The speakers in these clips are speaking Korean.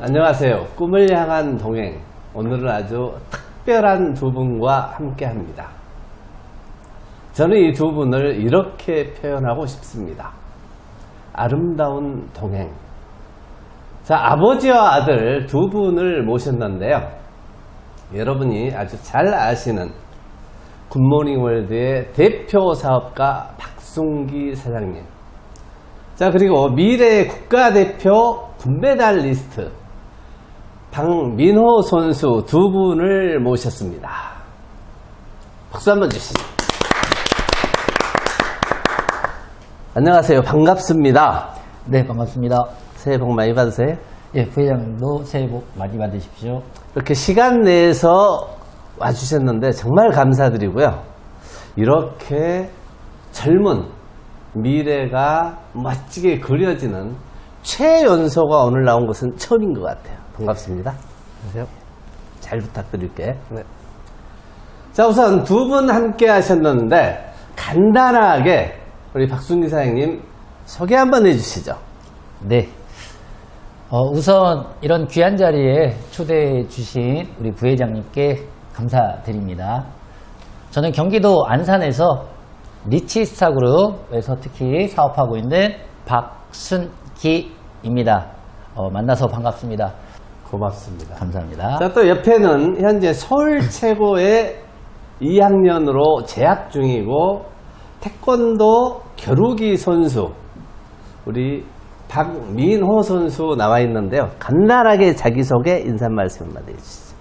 안녕하세요. 꿈을 향한 동행. 오늘은 아주 특별한 두 분과 함께 합니다. 저는 이 두 분을 이렇게 표현하고 싶습니다. 아름다운 동행. 자, 아버지와 아들 두 분을 모셨는데요. 여러분이 아주 잘 아시는 굿모닝 월드의 대표 사업가 박순기 사장님. 자, 그리고 미래 국가대표 금메달리스트 박민호 선수 두 분을 모셨습니다. 박수 한번 주시죠. 안녕하세요. 반갑습니다. 네, 반갑습니다. 새해 복 많이 받으세요. 예, 부회장님도 새해 복 많이 받으십시오. 이렇게 시간 내서 와주셨는데 정말 감사드리고요. 이렇게 젊은 미래가 멋지게 그려지는 최연소가 오늘 나온 것은 처음인 것 같아요. 반갑습니다. 안녕하세요. 잘 부탁드릴게. 네. 자, 우선 두 분 함께 하셨는데 간단하게 우리 박순기 사장님 소개 한번 해주시죠. 네. 어, 우선 이런 귀한 자리에 초대해 주신 우리 부회장님께 감사드립니다. 저는 경기도 안산에서 리치스타 그룹에서 특히 사업하고 있는 박순기입니다. 어, 만나서 반갑습니다. 고맙습니다. 감사합니다. 자, 또 옆에는 현재 서울 최고의 2학년으로 재학 중이고 태권도 겨루기 선수 우리 박민호 선수 나와 있는데요. 간단하게 자기소개 인사 말씀 한번 해주시죠.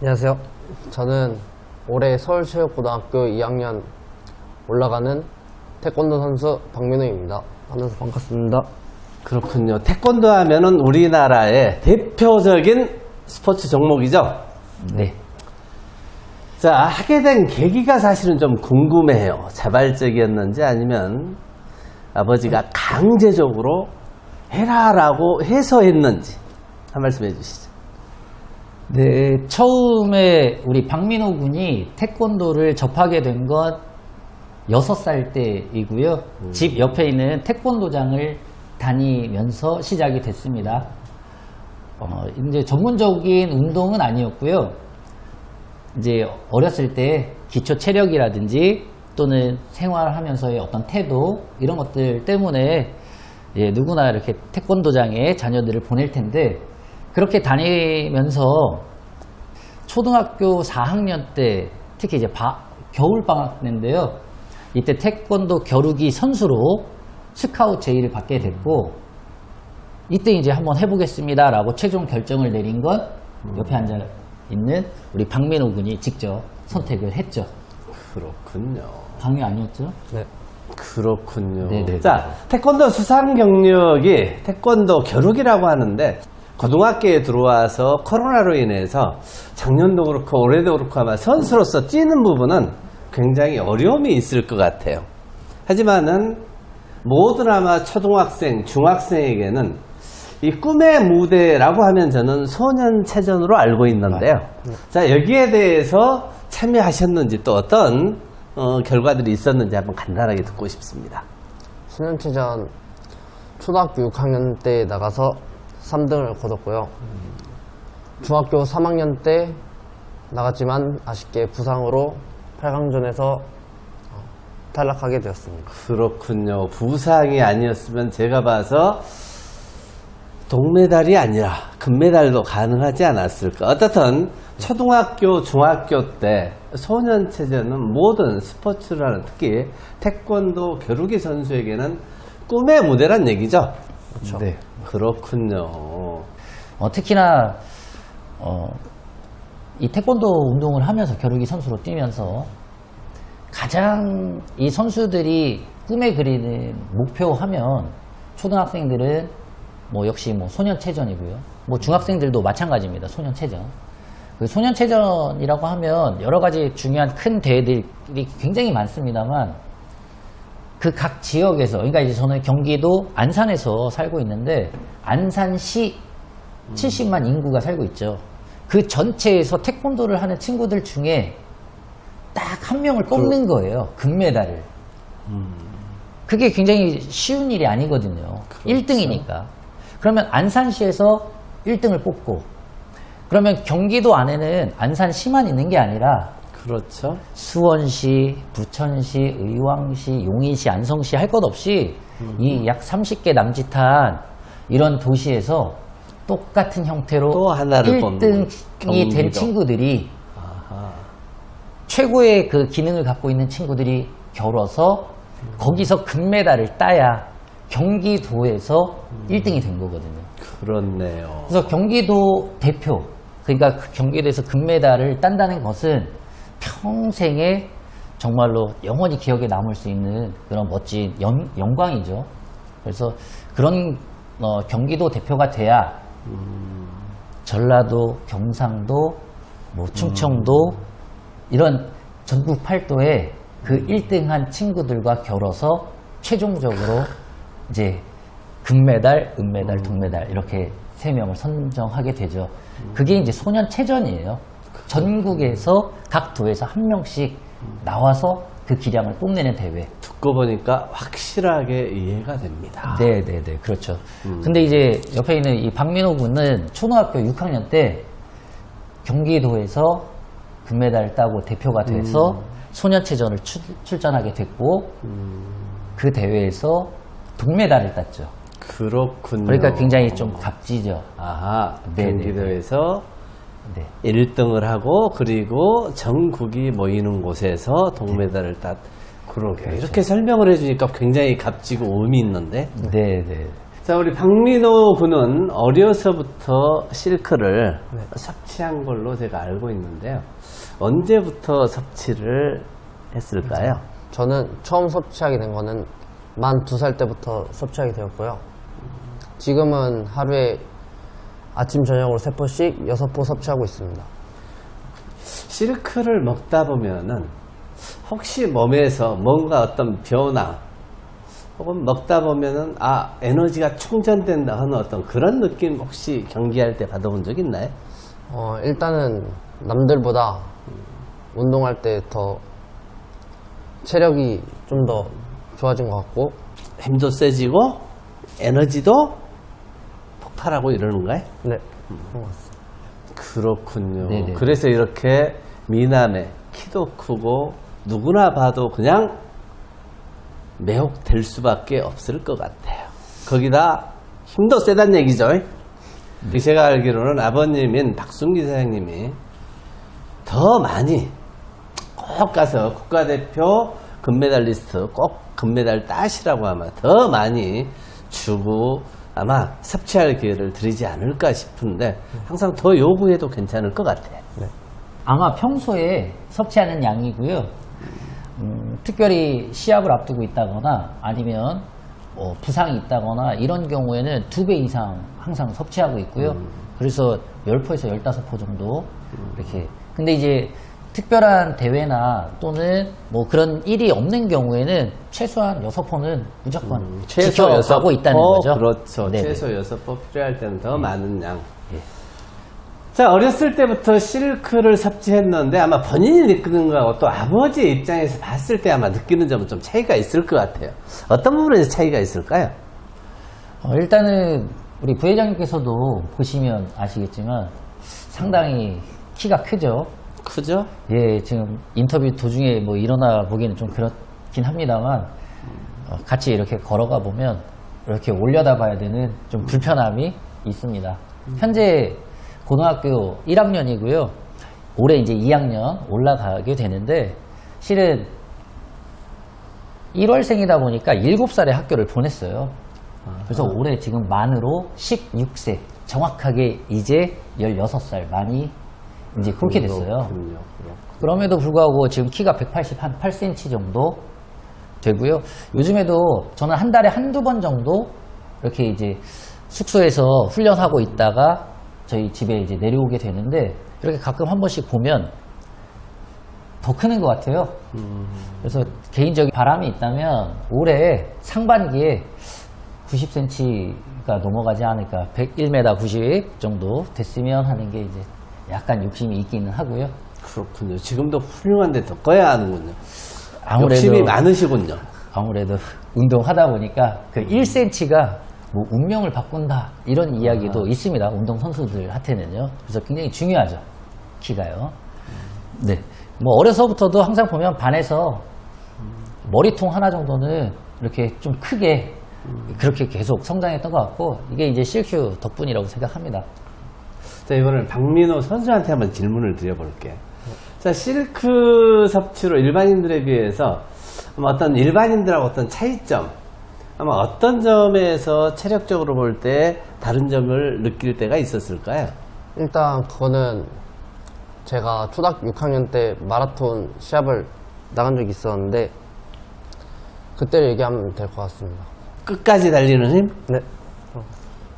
안녕하세요. 저는 올해 서울체육고등학교 2학년 올라가는 태권도 선수 박민호입니다. 만나서 반갑습니다. 그렇군요. 태권도 하면은 우리나라의 대표적인 스포츠 종목이죠. 네. 자, 하게 된 계기가 사실은 좀 궁금해요. 자발적이었는지 아니면 아버지가 강제적으로 해라라고 해서 했는지 한 말씀 해주시죠. 네, 처음에 우리 박민호 군이 태권도를 접하게 된 건 6살 때이고요. 집 옆에 있는 태권도장을 다니면서 시작이 됐습니다. 어, 이제 전문적인 운동은 아니었고요. 이제 어렸을 때 기초 체력이라든지 또는 생활하면서의 어떤 태도 이런 것들 때문에 예, 누구나 이렇게 태권도장에 자녀들을 보낼 텐데 그렇게 다니면서 초등학교 4학년 때 특히 이제 겨울 방학 때인데요. 이때 태권도 겨루기 선수로 스카웃 제의를 받게 됐고 이때 이제 한번 해보겠습니다라고 최종 결정을 내린 건 옆에 앉아 있는 우리 박민호 군이 직접 선택을 했죠. 그렇군요. 강요 아니었죠? 네. 그렇군요. 네네. 자, 태권도 수상 경력이 태권도 겨루기라고 하는데 고등학교에 들어와서 코로나로 인해서 작년도 그렇고 올해도 그렇고 아마 선수로서 뛰는 부분은 굉장히 어려움이 있을 것 같아요. 하지만은 모든 아마 초등학생, 중학생에게는 이 꿈의 무대라고 하면 저는 소년체전으로 알고 있는데요. 자, 여기에 대해서 참여하셨는지 또 어떤 어, 결과들이 있었는지 한번 간단하게 듣고 싶습니다. 수년체전 초등학교 6학년 때 나가서 3등을 거뒀고요. 중학교 3학년 때 나갔지만 아쉽게 부상으로 8강전에서 탈락하게 되었습니다. 그렇군요. 부상이 아니었으면 제가 봐서 동메달이 아니라 금메달도 가능하지 않았을까. 어떻든 초등학교, 중학교 때 소년체전은 모든 스포츠라는 특히 태권도 겨루기 선수에게는 꿈의 무대란 얘기죠. 그렇죠. 네. 그렇군요. 어, 특히나 어, 이 태권도 운동을 하면서 겨루기 선수로 뛰면서 가장 이 선수들이 꿈에 그리는 목표 하면 초등학생들은 뭐 역시 뭐 소년체전이고요. 뭐 중학생들도 마찬가지입니다. 소년체전. 그 소년체전이라고 하면 여러 가지 중요한 큰 대회들이 굉장히 많습니다만 그 각 지역에서 그러니까 이제 저는 경기도 안산에서 살고 있는데 안산시 70만 인구가 살고 있죠. 그 전체에서 태권도를 하는 친구들 중에 딱 한 명을 뽑는 거예요. 금메달을. 그게 굉장히 쉬운 일이 아니거든요. 1등이니까. 그러면 안산시에서 1등을 뽑고 그러면 경기도 안에는 안산시만 있는 게 아니라 그렇죠. 수원시, 부천시, 의왕시, 용인시, 안성시 할 것 없이 이약 30개 남짓한 이런 도시에서 똑같은 형태로 또 하나를 뽑는 1등이 된. 친구들이 최고의 그 기능을 갖고 있는 친구들이 겨뤄서 거기서 금메달을 따야 경기도에서 1등이 된 거거든요. 그렇네요. 그래서 경기도 대표, 그러니까 그 경기도에서 금메달을 딴다는 것은 평생에 정말로 영원히 기억에 남을 수 있는 그런 멋진 영, 영광이죠. 그래서 그런 어, 경기도 대표가 돼야 전라도, 경상도, 뭐 충청도 이런 전국 팔도에 그 1등한 친구들과 겨뤄서 최종적으로 이제 금메달, 은메달, 동메달 이렇게 세 명을 선정하게 되죠. 그게 이제 소년 체전이에요. 전국에서 각 도에서 한 명씩 나와서 그 기량을 뽐내는 대회. 듣고 보니까 확실하게 이해가 됩니다. 네, 네, 네, 그렇죠. 근데 이제 옆에 있는 이 박민호 군은 초등학교 6학년 때 경기도에서 금메달 따고 대표가 돼서 소년체전을 출, 출전하게 됐고 그 대회에서 동메달을 땄죠. 그렇군요. 그러니까 굉장히 좀 값지죠. 아하, 네, 경기도에서 네. 1등을 하고 그리고 전국이 모이는 곳에서 동메달을 땄. 그러게 그렇죠. 이렇게 설명을 해주니까 굉장히 값지고 의미 있는데. 네, 네. 자, 우리 박민호 군은 어려서부터 실크를 섭취한 걸로 제가 알고 있는데요. 언제부터 섭취를 했을까요? 저는 처음 섭취하게 된 거는 만 두 살 때부터 섭취하게 되었고요. 지금은 하루에 아침 저녁으로 세 포씩 여섯 포 섭취하고 있습니다. 실크를 먹다 보면은 혹시 몸에서 뭔가 어떤 변화 혹은 먹다 보면은 아 에너지가 충전된다 하는 어떤 그런 느낌 혹시 경기할 때 받아본 적 있나요? 어, 일단은 남들보다 운동할 때 더 체력이 좀 더 좋아진 것 같고 힘도 세지고 에너지도 폭발하고 이러는가요? 네 그런 것 같습니다. 그렇군요. 네네. 그래서 이렇게 미남에 키도 크고 누구나 봐도 그냥 매혹될 수밖에 없을 것 같아요. 거기다 힘도 세단 얘기죠. 제가 알기로는 아버님인 박순기 사장님이 더 많이 꼭 가서 국가대표 금메달리스트 꼭 금메달 따시라고 아마 더 많이 주고 아마 섭취할 기회를 드리지 않을까 싶은데 항상 더 요구해도 괜찮을 것 같아요. 아마 평소에 섭취하는 양이고요. 음, 특별히 시합을 앞두고 있다거나 아니면 뭐 부상이 있다거나 이런 경우에는 두 배 이상 항상 섭취하고 있고요. 그래서 10포에서 15포 정도 이렇게. 근데 이제 특별한 대회나 또는 뭐 그런 일이 없는 경우에는 최소한 6포는 무조건 음, 최소 여섯 지켜가고 있다는 포, 거죠. 그렇죠. 네네. 최소 여섯 포 필요할 때는 더 많은 양. 자, 어렸을 때부터 실크를 섭취했는데 아마 본인이 느끼는 거하고 또 아버지 입장에서 봤을 때 아마 느끼는 점은 좀 차이가 있을 것 같아요. 어떤 부분에서 차이가 있을까요? 어, 일단은 우리 부회장님께서도 보시면 아시겠지만 상당히 키가 크죠. 크죠? 예, 지금 인터뷰 도중에 뭐 일어나 보기는 좀 그렇긴 합니다만 어, 같이 이렇게 걸어가 보면 이렇게 올려다 봐야 되는 좀 불편함이 있습니다. 현재 고등학교 1학년이고요. 올해 이제 2학년 올라가게 되는데 실은 1월생이다 보니까 7살에 학교를 보냈어요. 그래서 올해 지금 만으로 16세, 정확하게 이제 16살 만이 이제 그렇게 됐어요. 그렇군요. 그럼에도 불구하고 지금 키가 180한 8cm 정도 되고요. 요즘에도 저는 한 달에 한두 번 정도 이렇게 이제 숙소에서 훈련하고 있다가 저희 집에 이제 내려오게 되는데 이렇게 가끔 한 번씩 보면 더 크는 것 같아요. 그래서 개인적인 바람이 있다면 올해 상반기에 90cm가 넘어가지 않을까 101m 90 정도 됐으면 하는 게 이제 약간 욕심이 있기는 하고요. 그렇군요. 지금도 훌륭한데 더 꺼야 하는군요. 아무래도 욕심이 많으시군요. 아무래도 운동하다 보니까 그 1cm가 뭐 운명을 바꾼다 이런 이야기도 있습니다. 운동 선수들한테는요. 그래서 굉장히 중요하죠. 키가요. 네. 뭐 어려서부터도 항상 보면 반에서 머리통 하나 정도는 이렇게 좀 크게 그렇게 계속 성장했던 것 같고 이게 이제 실큐 덕분이라고 생각합니다. 자, 이번엔 박민호 선수한테 한번 질문을 드려볼게요. 자, 실크 섭취로 일반인들에 비해서 어떤 일반인들하고 어떤 차이점, 아마 어떤 점에서 체력적으로 볼 때 다른 점을 느낄 때가 있었을까요? 일단 그거는 제가 초등학교 6학년 때 마라톤 시합을 나간 적이 있었는데 그때를 얘기하면 될 것 같습니다. 끝까지 달리는 힘? 네.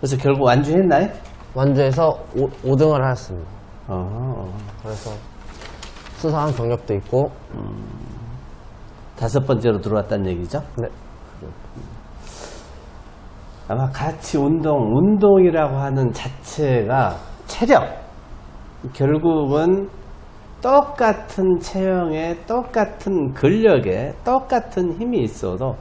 그래서 결국 완주했나요? 완주해서 5, 등을 하였습니다. 어허. 그래서 수상한 경력도 있고 다섯 번째로 들어왔다는 얘기죠? 네. 아마 같이 운동, 운동이라고 하는 자체가 체력. 결국은 똑같은 체형에 똑같은 근력에 똑같은 힘이 있어도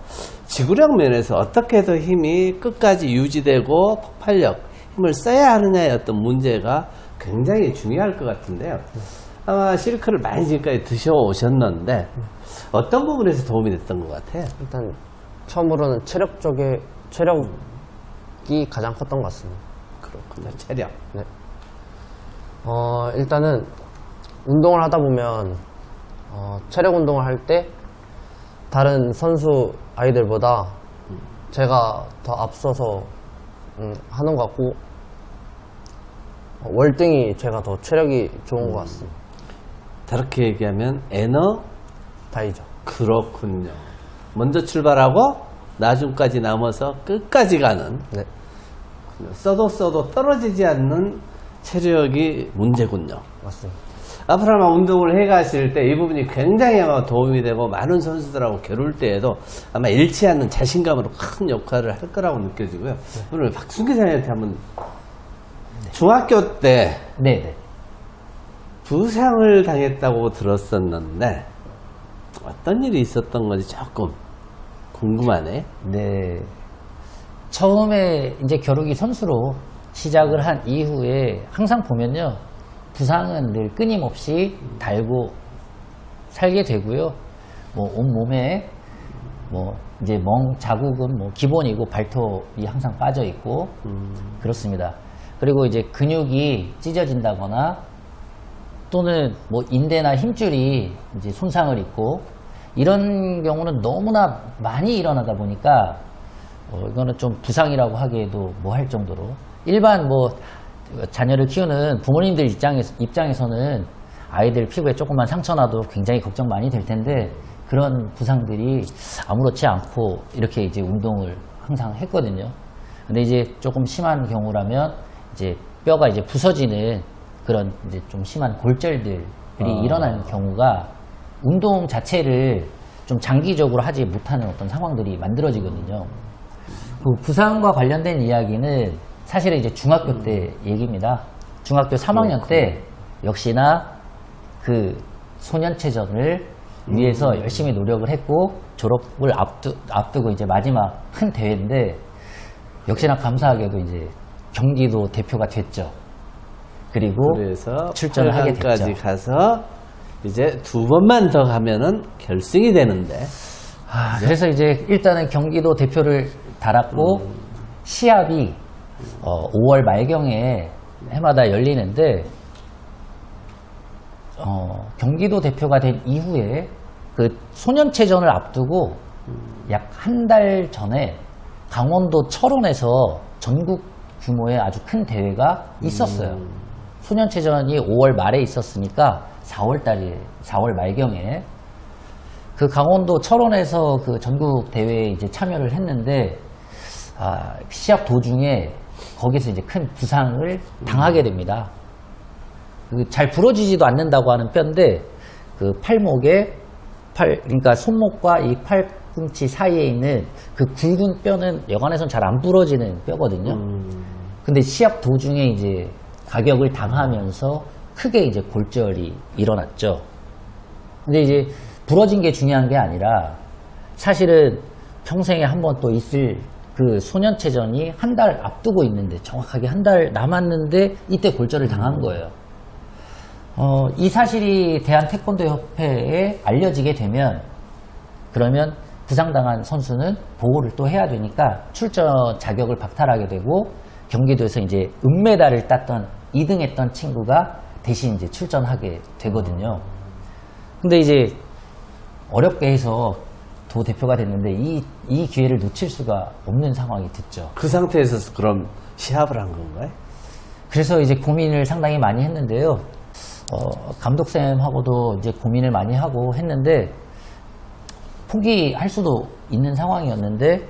지구력 면에서 어떻게 해서 힘이 끝까지 유지되고 폭발력, 힘을 써야 하느냐의 어떤 문제가 굉장히 중요할 것 같은데요. 아마 실크를 많이 지금까지 드셔오셨는데 어떤 부분에서 도움이 됐던 것 같아요? 일단 처음으로는 체력 쪽에 체력이 가장 컸던 것 같습니다. 그렇군요. 체력. 네. 어, 일단은 운동을 하다 보면 어, 체력 운동을 할 때 다른 선수 아이들보다 제가 더 앞서서 음, 하는 것 같고 어, 월등히 제가 더 체력이 좋은 것 같습니다. 다르게 얘기하면 에너 다이죠. 그렇군요. 먼저 출발하고 나중까지 남아서 끝까지 가는 네. 써도 써도 떨어지지 않는 체력이 문제군요. 맞습니다. 앞으로 아마 운동을 해 가실 때 이 부분이 굉장히 아마 도움이 되고 많은 선수들하고 겨룰 때에도 아마 잃지 않는 자신감으로 큰 역할을 할 거라고 느껴지고요. 오늘 박순기 사장한테 한번 중학교 때 네네. 부상을 당했다고 들었었는데 어떤 일이 있었던 건지 조금 궁금하네. 네. 처음에 이제 겨루기 선수로 시작을 한 이후에 항상 보면요. 부상은 늘 끊임없이 달고 살게 되고요. 뭐 온몸에 뭐 이제 멍 자국은 뭐 기본이고 발톱이 항상 빠져 있고 그렇습니다. 그리고 이제 근육이 찢어진다거나 또는 뭐 인대나 힘줄이 이제 손상을 입고 이런 경우는 너무나 많이 일어나다 보니까 어, 이거는 좀 부상이라고 하기에도 뭐 할 정도로 일반 뭐 자녀를 키우는 부모님들 입장에서, 입장에서는 아이들 피부에 조금만 상처 나도 굉장히 걱정 많이 될 텐데 그런 부상들이 아무렇지 않고 이렇게 이제 운동을 항상 했거든요. 근데 이제 조금 심한 경우라면 이제 뼈가 이제 부서지는 그런 이제 좀 심한 골절들이 일어나는 경우가 운동 자체를 좀 장기적으로 하지 못하는 어떤 상황들이 만들어지거든요. 그 부상과 관련된 이야기는 사실은 이제 중학교 때 얘기입니다. 중학교 3학년 때 역시나 그 소년체전을 위해서 열심히 노력을 했고 졸업을 앞두, 앞두고 이제 마지막 큰 대회인데 역시나 감사하게도 이제 경기도 대표가 됐죠. 그리고 그래서 출전을 하게 됐죠. 까지 가서 이제 두 번만 더 가면은 결승이 되는데 아, 그래서 이제 일단은 경기도 대표를 달았고 시합이 어, 5월 말경에 해마다 열리는데 어, 경기도 대표가 된 이후에 그 소년체전을 앞두고 약 한 달 전에 강원도 철원에서 전국 규모의 아주 큰 대회가 있었어요. 소년체전이 5월 말에 있었으니까 4월 달에 4월 말경에 그 강원도 철원에서 그 전국 대회에 이제 참여를 했는데 아, 시합 도중에 거기서 이제 큰 부상을 당하게 됩니다. 그 잘 부러지지도 않는다고 하는 뼈인데 그 팔목에 팔 그러니까 손목과 이 팔꿈치 사이에 있는 그 굵은 뼈는 여간에선 잘 안 부러지는 뼈거든요. 근데 시합 도중에 이제 가격을 당하면서 크게 이제 골절이 일어났죠. 근데 이제 부러진 게 중요한 게 아니라 사실은 평생에 한 번 또 있을 그 소년체전이 한 달 앞두고 있는데 정확하게 한 달 남았는데 이때 골절을 당한 거예요. 어, 이 사실이 대한태권도협회에 알려지게 되면 그러면 부상당한 선수는 보호를 또 해야 되니까 출전 자격을 박탈하게 되고 경기도에서 이제 은메달을 땄던 2등 했던 친구가 대신 이제 출전하게 되거든요. 근데 이제 어렵게 해서 도 대표가 됐는데 이, 이 기회를 놓칠 수가 없는 상황이 됐죠. 그 상태에서 그럼 시합을 한 건가요? 그래서 이제 고민을 상당히 많이 했는데요. 어, 감독쌤하고도 이제 고민을 많이 하고 했는데 포기할 수도 있는 상황이었는데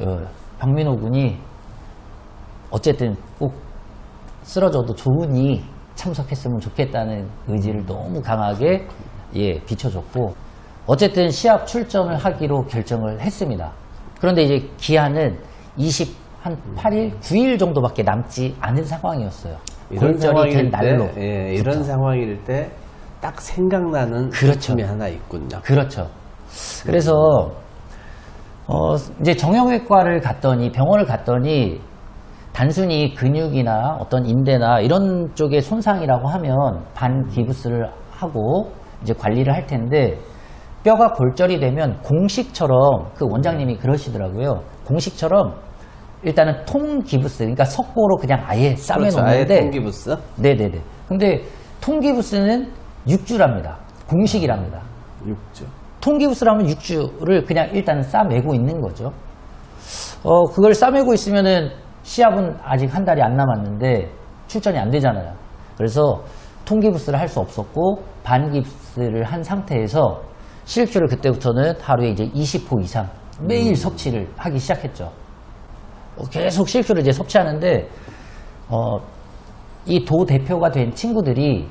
어, 박민호 군이 어쨌든 꼭 쓰러져도 좋으니 참석했으면 좋겠다는 의지를 너무 강하게 예, 비춰줬고 어쨌든 시합 출전을 하기로 결정을 했습니다. 그런데 이제 기한은 20, 한 8일, 9일 정도밖에 남지 않은 상황이었어요. 이런 골절이 된 날로. 때, 예, 이런 상황일 때 딱 생각나는 그렇죠. 제품이 하나 있군요. 그렇죠. 그래서 어, 이제 정형외과를 갔더니 병원을 갔더니 단순히 근육이나 어떤 인대나 이런 쪽의 손상이라고 하면 반기부스를 하고 이제 관리를 할 텐데 뼈가 골절이 되면 공식처럼 그 원장님이 그러시더라고요. 공식처럼 일단은 통기부스, 그러니까 석고로 그냥 아예 그렇죠. 아예 싸매놓는데 통기부스. 네네네. 근데 통기부스는 6주랍니다. 공식이랍니다. 육주. 통기부스라면 6주를 그냥 일단 싸매고 있는 거죠. 어, 그걸 싸매고 있으면은 시합은 아직 한 달이 안 남았는데 출전이 안 되잖아요. 그래서 통기부스를 할 수 없었고 반기부스를 한 상태에서 실큐를 그때부터는 하루에 이제 20호 이상 매일 섭취를 하기 시작했죠. 어, 계속 실큐를 이제 섭취하는데 어, 이 도 대표가 된 친구들이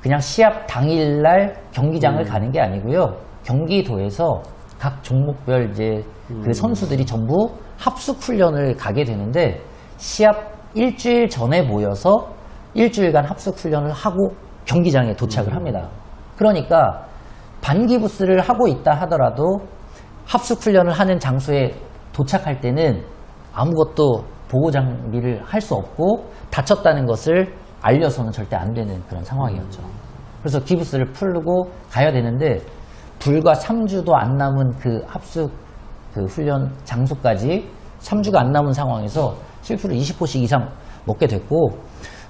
그냥 시합 당일날 경기장을 가는 게 아니고요. 경기도에서 각 종목별 이제 그 선수들이 전부 합숙 훈련을 가게 되는데 시합 일주일 전에 모여서 일주일간 합숙 훈련을 하고 경기장에 도착을 합니다. 그러니까 반기부스를 하고 있다 하더라도 합숙 훈련을 하는 장소에 도착할 때는 아무것도 보호 장비를 할 수 없고 다쳤다는 것을 알려서는 절대 안 되는 그런 상황이었죠. 그래서 기부스를 풀고 가야 되는데 불과 3주도 안 남은 그 합숙 그 훈련 장소까지 3주가 안 남은 상황에서 실수를 20호씩 이상 먹게 됐고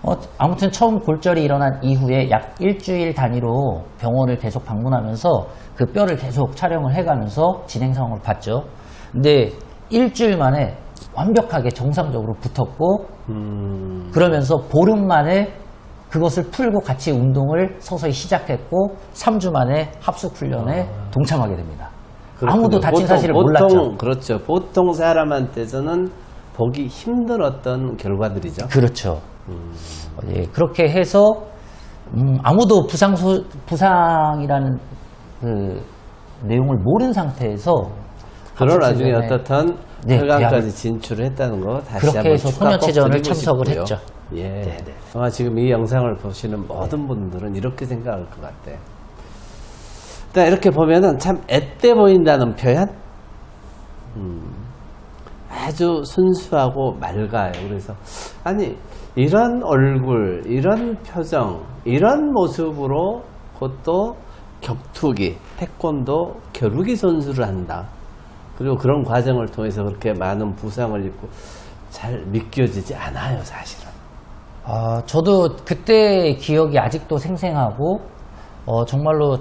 어, 아무튼 처음 골절이 일어난 이후에 약 일주일 단위로 병원을 계속 방문하면서 그 뼈를 계속 촬영을 해가면서 진행 상황을 봤죠. 근데 일주일 만에 완벽하게 정상적으로 붙었고 음, 그러면서 보름 만에 그것을 풀고 같이 운동을 서서히 시작했고 3주 만에 합숙 훈련에 동참하게 됩니다. 아무도 그렇군요. 다친 보통- 사실을 보통, 몰랐죠. 그렇죠. 보통 사람한테서는 보기 힘들었던 결과들이죠. 그렇죠. 어, 예, 그렇게 해서 음, 아무도 부상 소, 부상이라는 그 내용을 모른 상태에서 그런 나중에 어떻든 네, 8강까지 대학을- 진출을 했다는 거 다시 그렇게 한번 해서 드리고 참석을 싶고요. 했죠. 예. 네, 네. 아마 지금 이 영상을 보시는 모든 분들은 이렇게 생각할 것 같아요. 일단 이렇게 보면은 참 앳돼 보인다는 표현? 음, 아주 순수하고 맑아요. 그래서, 아니, 이런 얼굴, 이런 표정, 이런 모습으로 그것도 격투기, 태권도, 겨루기 선수를 한다. 그리고 그런 과정을 통해서 그렇게 많은 부상을 입고 잘 믿겨지지 않아요, 사실은. 아, 저도 그때 기억이 아직도 생생하고 어, 정말로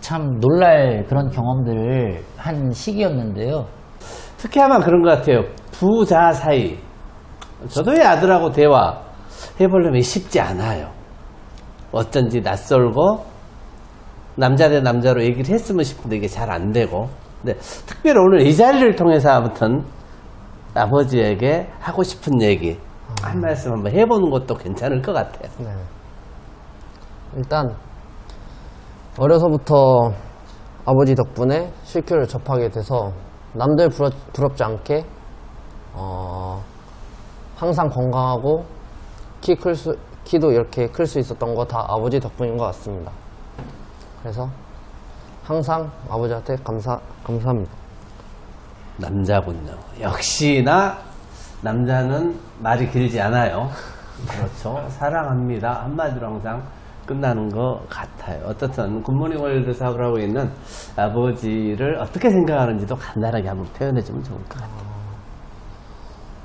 참 놀랄 그런 경험들을 한 시기였는데요. 특히 아마 그런 것 같아요. 부자 사이. 저도 이 아들하고 대화 해보려면 쉽지 않아요. 어쩐지 낯설고, 남자 대 남자로 얘기를 했으면 싶은데 이게 잘 안 되고. 근데 특별히 오늘 이 자리를 통해서 아무튼 아버지에게 하고 싶은 얘기 한 말씀 한번 해보는 것도 괜찮을 것 같아요. 네. 일단 어려서부터 아버지 덕분에 실큐를 접하게 돼서 남들 부러, 부럽지 않게 어, 항상 건강하고 키 클 수 키도 이렇게 클 수 있었던 거 다 아버지 덕분인 것 같습니다. 그래서 항상 아버지한테 감사 감사합니다. 남자군요. 역시나 남자는 말이 길지 않아요. 그렇죠. 사랑합니다. 한마디로 항상 끝나는 것 같아요. 어떻든 굿모닝 월드 사업을 하고 있는 아버지를 어떻게 생각하는지도 간단하게 한번 표현해 주면 좋을 것 같아요.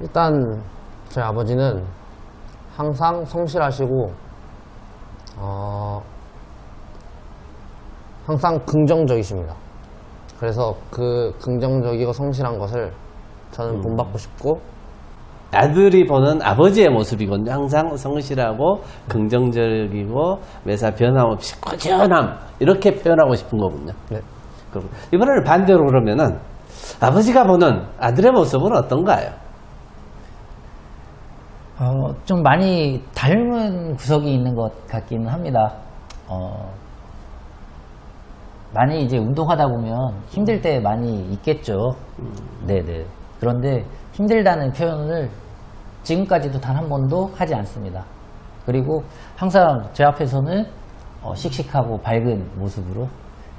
일단 저희 아버지는 항상 성실하시고 어, 항상 긍정적이십니다. 그래서 그 긍정적이고 성실한 것을 저는 본받고 싶고 아들이 보는 아버지의 모습이거든요. 항상 성실하고 긍정적이고 매사 변함없이 꾸준함 이렇게 표현하고 싶은 거군요. 네. 그럼 이번에는 반대로 그러면은 아버지가 보는 아들의 모습은 어떤가요? 어, 좀 많이 닮은 구석이 있는 것 같기는 합니다. 어, 많이 이제 운동하다 보면 힘들 때 많이 있겠죠. 네네. 그런데 힘들다는 표현을 지금까지도 단 한 번도 하지 않습니다. 그리고 항상 제 앞에서는 어, 씩씩하고 밝은 모습으로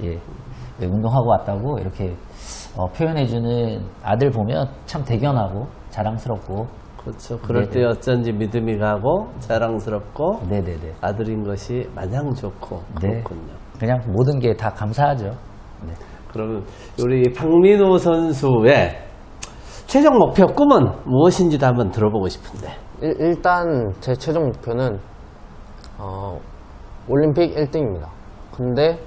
예, 네, 운동하고 왔다고 이렇게 어, 표현해주는 아들 보면 참 대견하고 자랑스럽고 그렇죠. 그럴 네네. 때 어쩐지 믿음이 가고 자랑스럽고 네네네. 아들인 것이 마냥 좋고 네. 그렇군요. 그냥 모든 게 다 감사하죠. 네. 그러면 우리 박민호 선수의 최종 목표 꿈은 무엇인지도 한번 들어보고 싶은데. 일, 일단 제 최종 목표는 어, 올림픽 1등입니다. 근데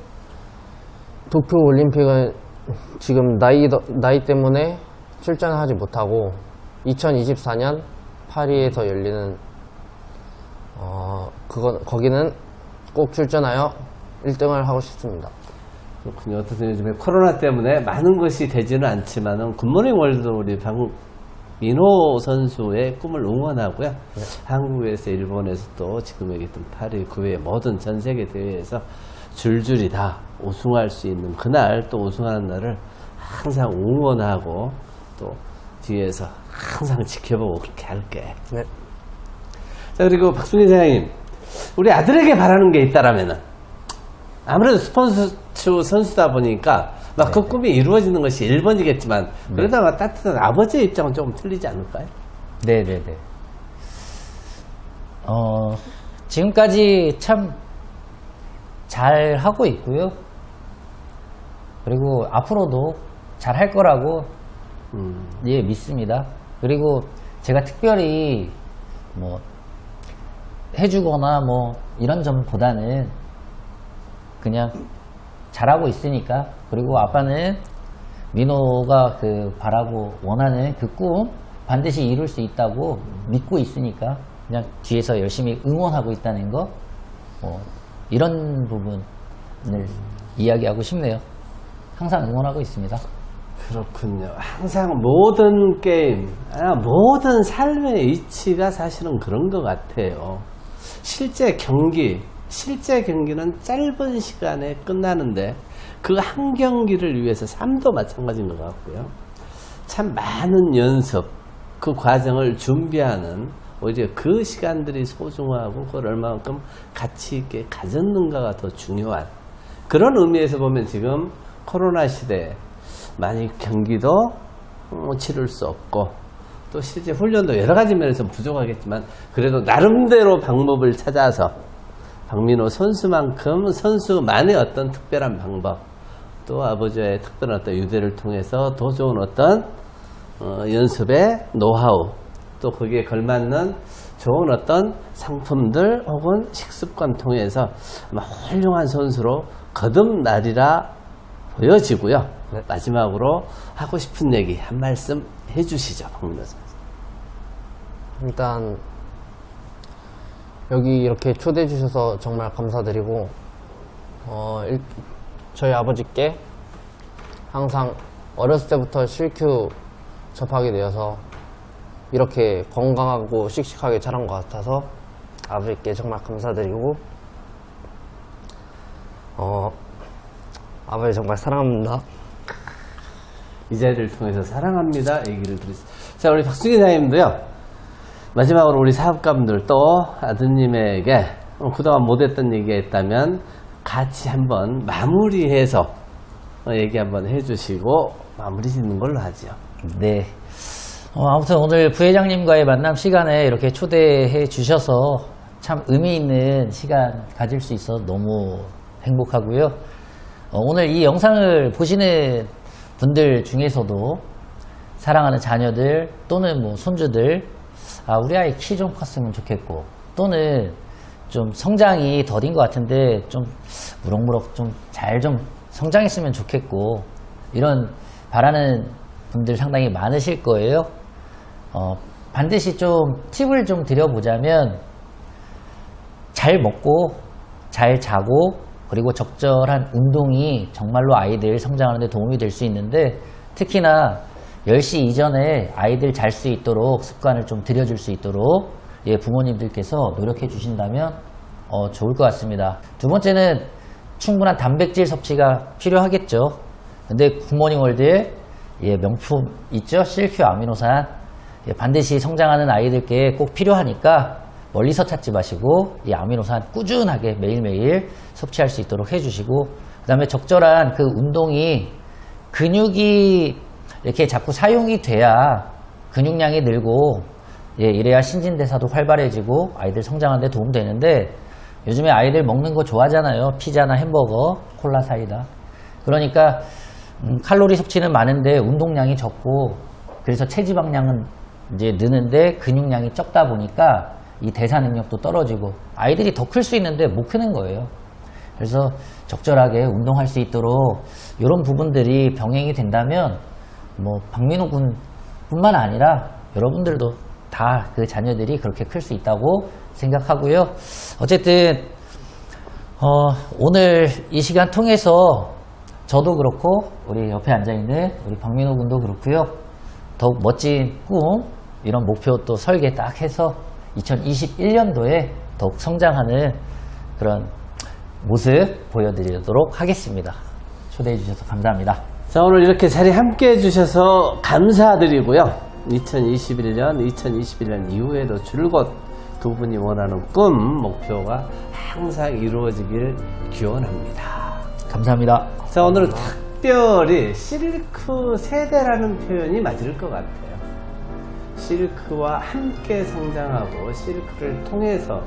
도쿄 올림픽은 지금 나이 나이 때문에 출전을 하지 못하고 2024년 파리에서 열리는 어 그거 거기는 꼭 출전하여 1등을 하고 싶습니다. 그렇군요. 어떻든 요즘에 코로나 때문에 많은 것이 되지는 않지만은 굿모닝 월드 우리 박민호 선수의 꿈을 응원하고요. 한국에서 일본에서 또 지금 얘기했던 파리 그 외에 모든 전 세계 대회에서 줄줄이 다 우승할 수 있는 그날 또 우승하는 날을 항상 응원하고 또 뒤에서 항상 지켜보고 그렇게 할게. 네. 자 그리고 박순희 사장님 우리 아들에게 바라는 게 있다라면은 아무래도 스포츠 선수다 보니까 막 그 꿈이 이루어지는 것이 1번이겠지만 그러다 가 따뜻한 아버지의 입장은 조금 틀리지 않을까요? 네네네. 어, 지금까지 참 잘 하고 있고요. 그리고 앞으로도 잘 할 거라고 음, 예, 믿습니다. 그리고 제가 특별히 뭐 해주거나 뭐 이런 점보다는 그냥 잘하고 있으니까 그리고 아빠는 민호가 그 바라고 원하는 그 꿈 반드시 이룰 수 있다고 믿고 있으니까 그냥 뒤에서 열심히 응원하고 있다는 거 뭐 이런 부분을 이야기하고 싶네요. 항상 응원하고 있습니다. 그렇군요. 항상 모든 게임, 아, 모든 삶의 이치가 사실은 그런 것 같아요. 실제 경기, 실제 경기는 짧은 시간에 끝나는데 그 한 경기를 위해서 삶도 마찬가지인 것 같고요. 참 많은 연습, 그 과정을 준비하는 오히려 그 시간들이 소중하고 그걸 얼마만큼 가치 있게 가졌는가가 더 중요한 그런 의미에서 보면 지금 코로나 시대에 많이 경기도 어, 치를 수 없고 또 실제 훈련도 여러 가지 면에서 부족하겠지만 그래도 나름대로 방법을 찾아서 박민호 선수만큼 선수만의 어떤 특별한 방법 또 아버지의 특별한 어떤 유대를 통해서 더 좋은 어떤 어, 연습의 노하우 또 거기에 걸맞는 좋은 어떤 상품들 혹은 식습관 통해서 훌륭한 선수로 거듭나리라 보여지고요. 네. 마지막으로 하고 싶은 얘기 한 말씀 해주시죠, 박민호 선수. 일단 여기 이렇게 초대해 주셔서 정말 감사드리고 어, 일- 저희 아버지께 항상 어렸을 때부터 실큐 접하게 되어서 이렇게 건강하고 씩씩하게 자란 것 같아서 아버지께 정말 감사드리고 어, 아버지 정말 사랑합니다. 이 자리를 통해서 사랑합니다 얘기를 드렸습니다. 자 우리 박수기 사님도요. 마지막으로 우리 사업가분들 또 아드님에게 어, 그동안 못했던 얘기가 있다면 같이 한번 마무리해서 어, 얘기 한번 해주시고 마무리 짓는 걸로 하죠. 네. 어, 아무튼 오늘 부회장님과의 만남 시간에 이렇게 초대해 주셔서 참 의미 있는 시간 가질 수 있어 너무 행복하고요. 어, 오늘 이 영상을 보시는 분들 중에서도 사랑하는 자녀들 또는 뭐 손주들 아, 우리 아이 키 좀 컸으면 좋겠고 또는 좀 성장이 더딘 것 같은데 좀 무럭무럭 좀잘좀 성장했으면 좋겠고 이런 바라는 분들 상당히 많으실 거예요. 어, 반드시 좀 팁을 좀 드려보자면 잘 먹고 잘 자고 그리고 적절한 운동이 정말로 아이들 성장하는 데 도움이 될 수 있는데 특히나 10시 이전에 아이들 잘 수 있도록 습관을 좀 들여줄 수 있도록 예, 부모님들께서 노력해 주신다면 어, 좋을 것 같습니다. 두 번째는 충분한 단백질 섭취가 필요하겠죠. 근데 굿모닝 월드에 예, 명품 있죠? 실큐 아미노산. 예, 반드시 성장하는 아이들께 꼭 필요하니까 멀리서 찾지 마시고 이 아미노산 꾸준하게 매일매일 섭취할 수 있도록 해주시고 그 다음에 적절한 그 운동이 근육이 이렇게 자꾸 사용이 돼야 근육량이 늘고 예, 이래야 신진대사도 활발해지고 아이들 성장하는 데 도움되는데 요즘에 아이들 먹는 거 좋아하잖아요. 피자나 햄버거, 콜라 사이다. 그러니까 음, 칼로리 섭취는 많은데 운동량이 적고 그래서 체지방량은 이제 느는데 근육량이 적다 보니까 이 대사 능력도 떨어지고 아이들이 더 클 수 있는데 못 크는 거예요. 그래서 적절하게 운동할 수 있도록 이런 부분들이 병행이 된다면 뭐 박민호 군뿐만 아니라 여러분들도 다 그 자녀들이 그렇게 클 수 있다고 생각하고요. 어쨌든 어, 오늘 이 시간 통해서 저도 그렇고 우리 옆에 앉아 있는 우리 박민호 군도 그렇고요. 더욱 멋진 꿈 이런 목표 또 설계 딱 해서 2021년도에 더욱 성장하는 그런 모습 보여드리도록 하겠습니다. 초대해 주셔서 감사합니다. 자, 오늘 이렇게 자리 함께 해주셔서 감사드리고요. 2021년, 2021년 이후에도 줄곧 두 분이 원하는 꿈, 목표가 항상 이루어지길 기원합니다. 감사합니다. 자, 오늘은 특별히 실크 세대라는 표현이 맞을 것 같아요. 실크와 함께 성장하고 실크를 통해서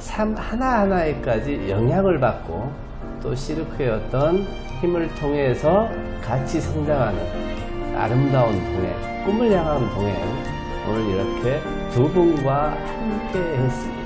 삶 하나하나에까지 영향을 받고 또 실크의 어떤 힘을 통해서 같이 성장하는 아름다운 동행, 꿈을 향한 동행 오늘 이렇게 두 분과 함께 했습니다.